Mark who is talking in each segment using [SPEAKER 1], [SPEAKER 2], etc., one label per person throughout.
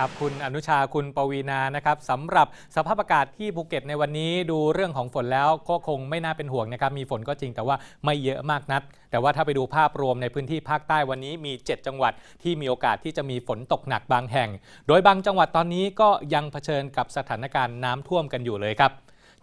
[SPEAKER 1] ครับคุณอนุชาคุณปวีนานะครับสำหรับสภาพอากาศที่ภูเก็ตในวันนี้ดูเรื่องของฝนแล้วก็คงไม่น่าเป็นห่วงนะครับมีฝนก็จริงแต่ว่าไม่เยอะมากนัก แต่ว่าถ้าไปดูภาพรวมในพื้นที่ภาคใต้วันนี้มี 7 จังหวัดที่มีโอกาสที่จะมีฝนตกหนักบางแห่ง โดยบางจังหวัดตอนนี้ก็ยังเผชิญกับสถานการณ์น้ำท่วมกันอยู่เลยครับ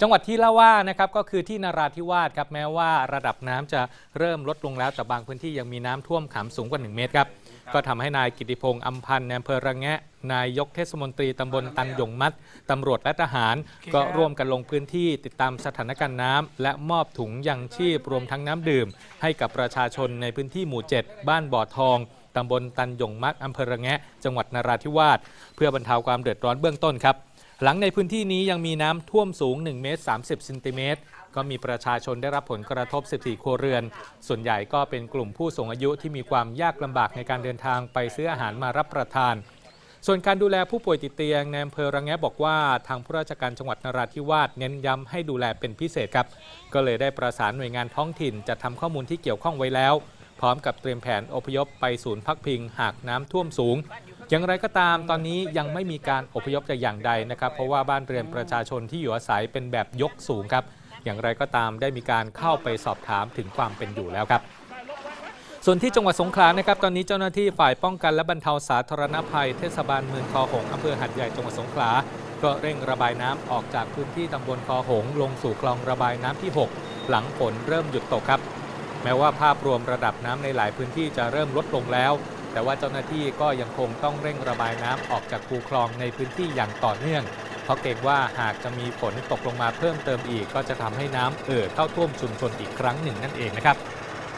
[SPEAKER 1] จังหวัดที่เล่าว่านะครับก็คือที่นราธิวาสครับแม้ว่าระดับน้ำจะเริ่มลดลงแล้วแต่บางพื้นที่ยังมีน้ำท่วมขังสูงกว่า 1 เมตรครับก็ทำให้นายกิติพงศ์อัมพันธ์ในอำเภอระแงะ นายยกเทศมนตรีตำบลตันหยงมัดตำรวจและทหาร ก็ร่วมกันลงพื้นที่ติดตามสถานการณ์น้ำและมอบถุงยังชีพรวมทั้งน้ำดื่ม ให้กับประชาชนในพื้นที่หมู่ 7 บ้านบ่อทอง ตำบลตันยงมัดอำเภอระแงะ จังหวัดนราธิวาสเพื่อบรรเทาความเดือดร้อนเบื้องต้นครับ หลังในพื้นที่นี้ยังมีน้ำท่วมสูง 1 เมตร 30เซนติเมตรก็มีประชาชนได้รับผลกระทบ 14 ครัวเรือน ส่วนใหญ่ก็เป็นกลุ่มผู้สูงอายุที่มีความยากลำบากในการเดินทางไปซื้ออาหารมารับประทาน ส่วนการดูแลผู้ป่วยติดเตียงในอำเภอระแงะบอกว่าทางผู้ราชการจังหวัดนราธิวาสเน้นย้ำให้ดูแลเป็นพิเศษครับ ก็เลยได้ประสานหน่วยงานท้องถิ่นจัดทำข้อมูลที่เกี่ยวข้องไว้แล้ว พร้อมกับเตรียมแผนอพยพไปศูนย์พักพิง หากน้ำท่วมสูง อย่างไรก็ตามตอนนี้ยังไม่มีการอพยพแต่อย่างใดนะครับ เพราะว่าบ้านเรือนประชาชนที่อยู่อาศัยเป็นแบบยกสูงครับ อย่างไรก็ตามได้มีการเข้าไปสอบถามถึงความเป็นอยู่แล้วครับส่วนที่จังหวัดสงขลานะครับตอนนี้เจ้าหน้าที่ฝ่ายป้องกันและบรรเทาสาธารณภัย เทศบาลเมืองคอหงอำเภอหัดใหญ่จังหวัดสงขลา ก็เร่งระบายน้ำออกจากพื้นที่ตำบลคอหง ลงสู่คลองระบายน้ำที่ 6 หลังฝนเริ่มหยุดตกครับ แม้ว่าภาพรวมระดับน้ำในหลายพื้นที่จะเริ่มลดลงแล้ว แต่ว่าเจ้าหน้าที่ก็ยังคงต้องเร่งระบายน้ำออกจากคูคลองในพื้นที่อย่างต่อเนื่อง เพราะเกรงว่าหากจะมีฝนตกลงมาเพิ่มเติมอีก ก็จะทำให้น้ำเอ่อเข้าท่วมชุมชนอีกครั้งหนึ่งนั่นเองนะครับ